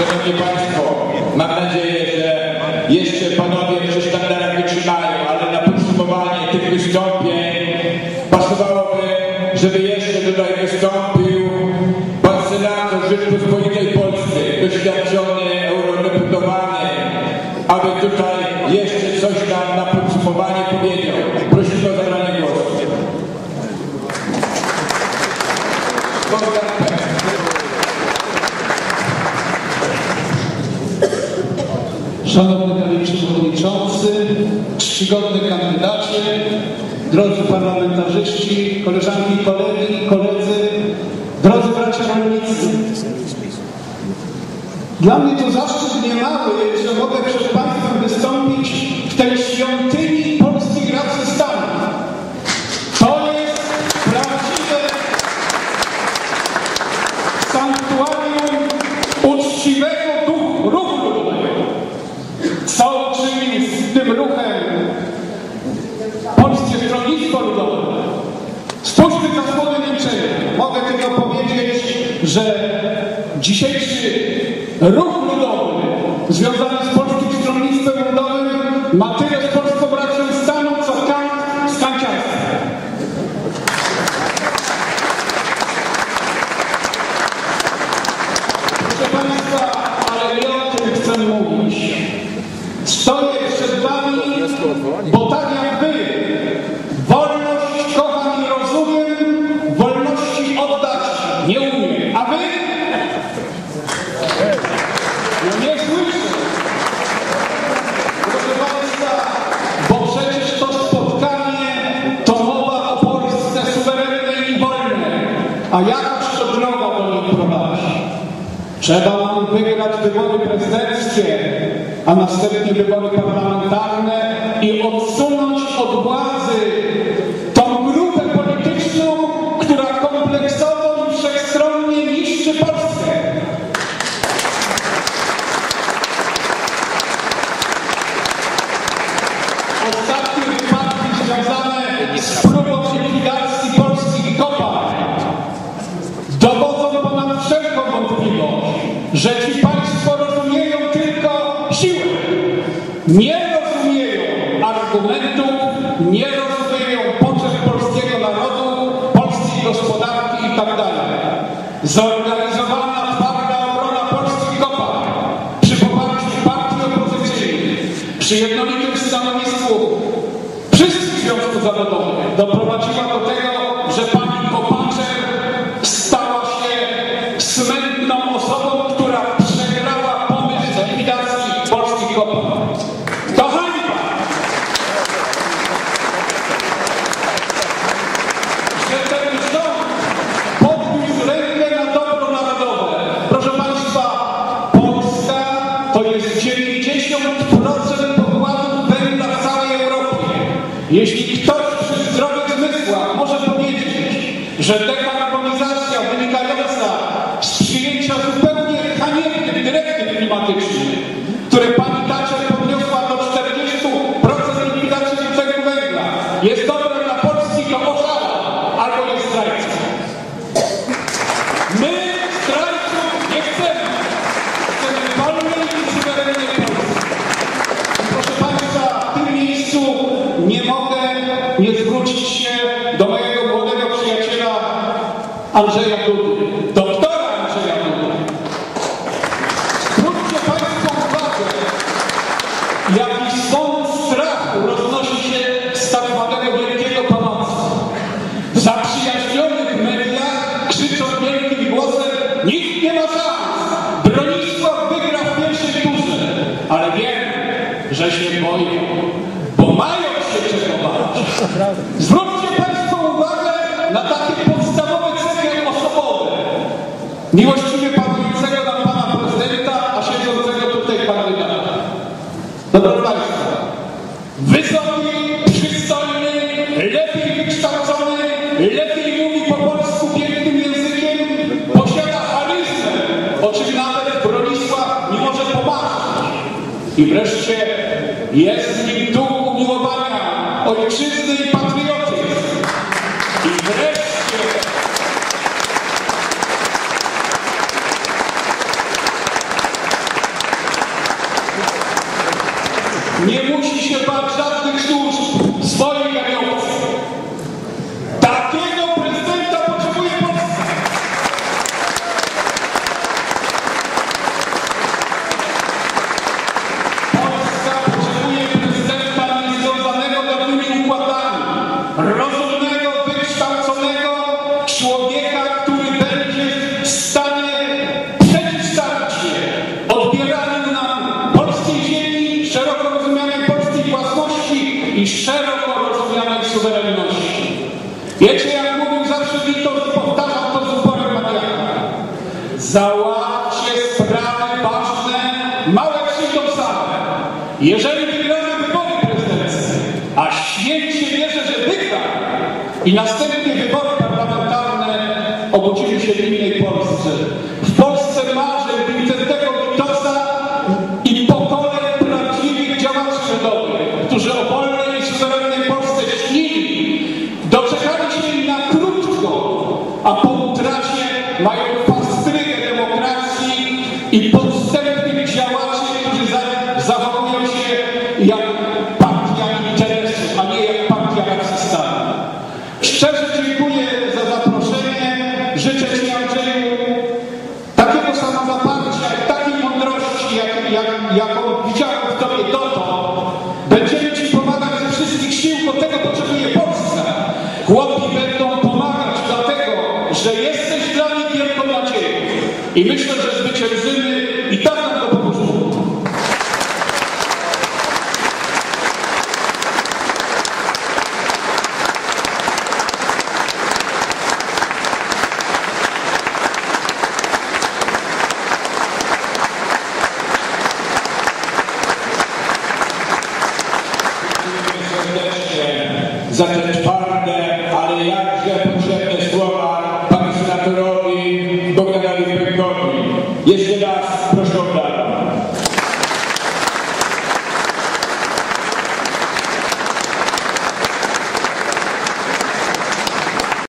Szanowni Państwo, mam nadzieję, że jeszcze panowie przy sztandarach wytrzymają, ale na podsumowanie tych wystąpień pasowałoby, żeby jeszcze tutaj wystąpił pan senator Rzeczpospolitej Polskiej, doświadczony, Szanowny Panie Przewodniczący, czcigodny kandydacie, drodzy parlamentarzyści, koleżanki i kolegi, koledzy, drodzy bracia rolnicy. Dla mnie to zaszczyt niemały, że mogę przed Państwem wystąpić w tej świątyni Spójrzmy na słowo milczenia. Mogę tylko powiedzieć, że dzisiejszy ruch A droga do niej prowadzi? Trzeba nam wygrać wybory prezydenckie, a następnie wybory parlamentarne i odsunąć Nie rozumieją argumentów, nie rozumieją potrzeb polskiego narodu, polskiej gospodarki i tak. Zorganizowana twarda obrona polskich kopalń przy poparciu partii opozycyjnych, przy jednolitym stanowisku wszystkich związków zawodowych doprowadziła dyrektyw klimatycznych, które pani Thatcher podniosła do 40% likwidacji dwutlenku węgla, jest dobra dla Polski, to oszala albo jest zdrajcą. My zdrajców nie chcemy. Chcemy wolnej i suwerennej Polski. Proszę Państwa, w tym miejscu nie mogę nie zwrócić się do mojego młodego przyjaciela Andrzeja Dudy, Miłościwie panującego nam Pana Prezydenta, a siedzącego tutaj kandydata. Proszę Państwa, wysoki, przystojny, lepiej wykształcony, lepiej mówi po polsku pięknym językiem, posiada charyzmę, o czym nawet Bronisław nie może pomarzyć. I wreszcie jest w nim duch umiłowania ojczyzny i patriotyzm. I wreszcie się bać żadnych sztuczek swoich gajowców. Takiego prezydenta potrzebuje Polska. Polska potrzebuje prezydenta niezwiązanego dawnymi układami. szeroko rozumianej suwerenności. Wiecie, jak mówił zawsze Witold i powtarzam to z uporem maniaka. Załatwcie sprawy ważne, małe przyjdą same. Jeżeli wygramy wybory prezydenckie, a święcie wierzę, że wygra i następnie wygra, I myślę, że zwyciężymy i tak nam to pomoże. za ten czwarty.